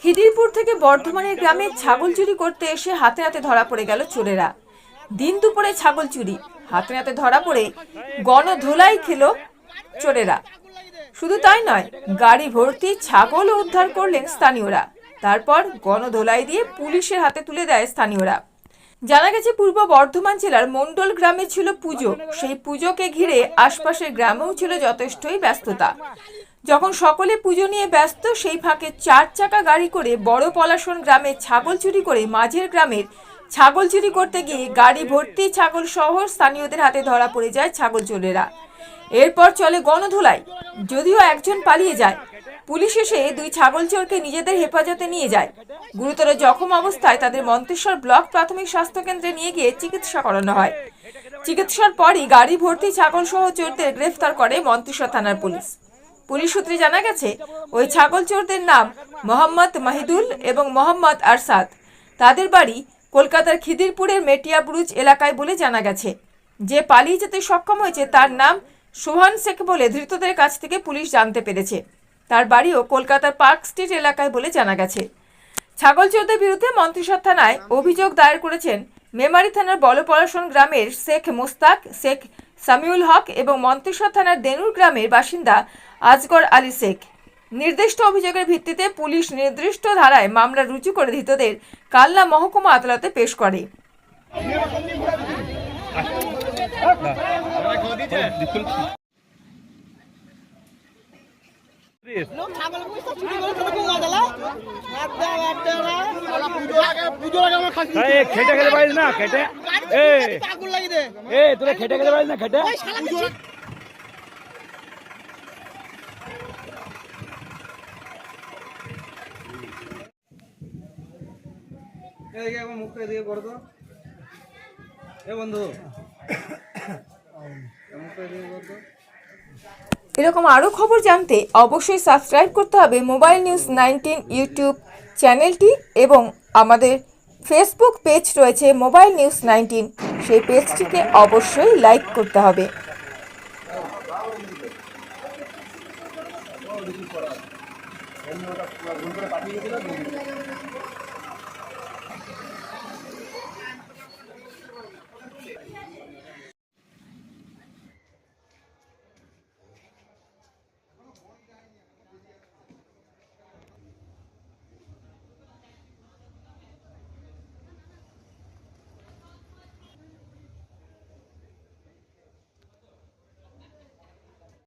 খিদিরপুর থেকে বর্ধমানের গ্রামে ছাগল চুরি করতে এসে হাতে হাতে ধরা পড়ে গেল চোরেরা। দিন দুপুরে ছাগল চুরি। হাতে হাতে ধরা পড়ে গণধোলাই খেলো চোরেরা। শুধু তাই নয়, গাড়ি ভর্তি ছাগল উদ্ধার করলেন স্থানীয়রা। তারপর গণধোলাই দিয়ে পুলিশের হাতে তুলে দেয় স্থানীয়রা। জানা গেছে, পূর্ব বর্ধমান জেলার মন্ডল গ্রামে ছিল পুজো। সেই পুজোকে ঘিরে আশপাশের গ্রামেও ছিল যথেষ্টই ব্যস্ততা। যখন সকলে পুজো নিয়ে ব্যস্ত, সেই ফাঁকে চার চাকা গাড়ি করে বড় পলাশন গ্রামে ছাগল চুরি করে মাঝের গ্রামের ছাগল চুরি করতে গিয়ে গাড়ি ভর্তি ছাগল সহ স্থানীয়দের হাতে ধরা পড়ে যায় ছাগল চোরেরা। এরপর চলে গণধোলাই। যদিও একজন পালিয়ে যায়, পুলিশ এসে দুই ছাগল চোরকে নিজেদের হেফাজতে নিয়ে যায়। গুরুতর জখম অবস্থায় তাদের মন্তেশ্বর ব্লক প্রাথমিক স্বাস্থ্য কেন্দ্রে নিয়ে গিয়ে চিকিৎসা করানো হয়। চিকিৎসার পরই গাড়ি ভর্তি ছাগল সহ চোরদের গ্রেফতার করে মন্তেশ্বর থানার পুলিশ। পুলিশ সূত্রে জানা গেছে, ওই ছাগল চোরদের নাম মোহাম্মদ মাহিদুল এবং মোহাম্মদ আরসাদ তাদের বাড়ি কলকাতার খিদিরপুরের মেটিয়া ব্রুজ এলাকায় বলে জানা গেছে। যে পালিয়ে যেতে সক্ষম হয়েছে তার নাম সোহান শেখ বলে ধৃতদের কাছ থেকে পুলিশ জানতে পেরেছে। তার বাড়িও কলকাতার পার্ক স্ট্রিট এলাকায় বলে জানা গেছে। ছাগল চোরদের বিরুদ্ধে মন্ত্রিসর থানায় অভিযোগ দায়ের করেছেন মেমারি থানার বলপলাশন গ্রামের শেখ মোস্তাক, শেখ সামিউল হক এবং মন্ত্রিসর থানার দেনুর গ্রামের বাসিন্দা আজগর আলী শেখ। নির্দিষ্ট অভিযোগের ভিত্তিতে পুলিশ নির্দিষ্ট ধারায় মামলা রুজু করে ধৃতদের কালনা মহকুমা আদালতে পেশ করে। খেটে খেতে পারিস না খেটে। এ দে। এ তোরা খেটে খেতে পারিস না খেটে। ওই শালা পুজো এদিকে একবার মুখটা এদিকে করো তো এ বন্ধু। মুখটা এদিকে করো তো এরকম আরও খবর জানতে অবশ্যই সাবস্ক্রাইব করতে হবে মোবাইল নিউজ নাইনটিন ইউটিউব চ্যানেলটি এবং আমাদের ফেসবুক পেজ রয়েছে মোবাইল নিউজ নাইনটিন সেই পেজটিকে অবশ্যই লাইক করতে হবে।